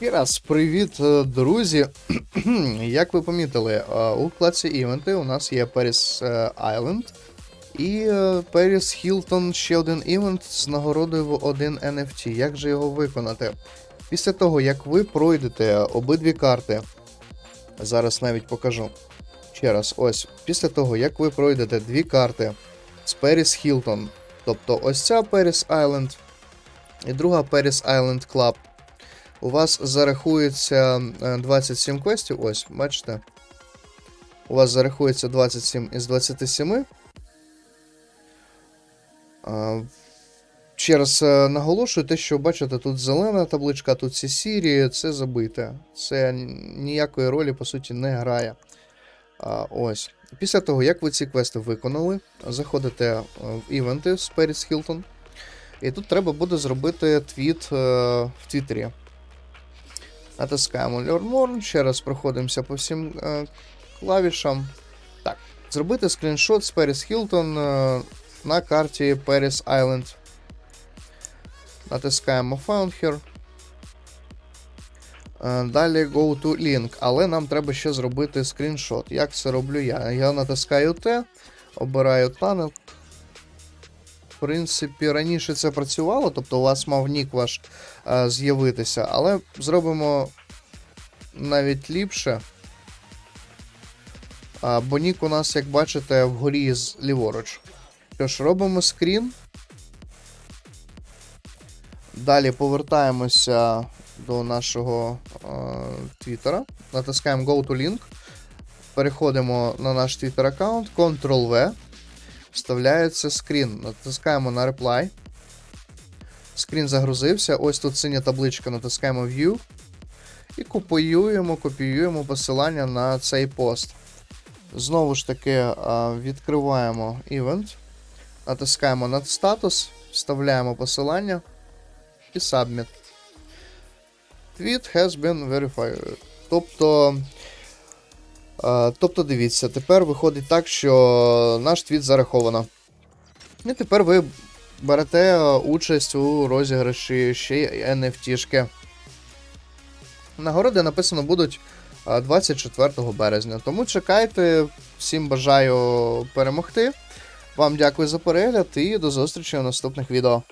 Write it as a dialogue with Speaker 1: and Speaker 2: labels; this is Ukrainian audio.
Speaker 1: І раз, привіт, е, друзі. Як ви помітили, е, у вкладці івенти у нас є е, Island і е, Paris Hilton ще один івент з нагородою в 1 NFT. Як же його виконати? Після того, як ви пройдете обидві карти, зараз навіть покажу. Ще раз, ось, після того, як ви пройдете дві карти з Paris Hilton, тобто ось ця Paris Island і друга Paris Island Club. У вас зарахується е, 27 квестів. Ось, бачите. У вас зарахується 27 із 27. А, Ще раз е, наголошую, те, що бачите, тут зелена табличка, тут ці сірі, це забите. Це ніякої ролі, по суті, не грає. Ось. Після того, як ви ці квести виконали, заходите е, в івенти з Paris Hilton. І тут треба буде зробити твіт е, в Твіттері. Натискаємо Learn ще раз проходимося по всім е, клавішам. Так, зробити скріншот з Paris Hilton е, на карті Paris Island. Натискаємо Found Here. Е, Далі Go to Link, але нам треба ще зробити скріншот. Як це роблю я? Я натискаю T, обираю Tunnel. Принципі, раніше це працювало, тобто у вас мав нік ваш е, з'явитися, але зробимо навіть ліпше. А, бо нік у нас, як бачите, вгорі з ліворуч. Тож, робимо скрін. Далі повертаємося до нашого е, твіттера. Натискаємо Go to Link. Переходимо на наш Twitter аккаунт, Ctrl-V. Вставляється скрін. Натискаємо на Reply. Скрін загрузився. Ось тут синя табличка, натискаємо View. І копіюємо, копіюємо посилання на цей пост. Знову ж таки, відкриваємо івент, натискаємо на статус, вставляємо посилання і Submit. Tweet has been verified. Тобто, тобто, дивіться, тепер виходить так, що наш твіт зараховано. І тепер ви берете участь у розіграші ще й NFT-шки. Нагороди написано будуть 24 березня. Тому чекайте. Всім бажаю перемогти. Вам дякую за перегляд і до зустрічі у наступних відео.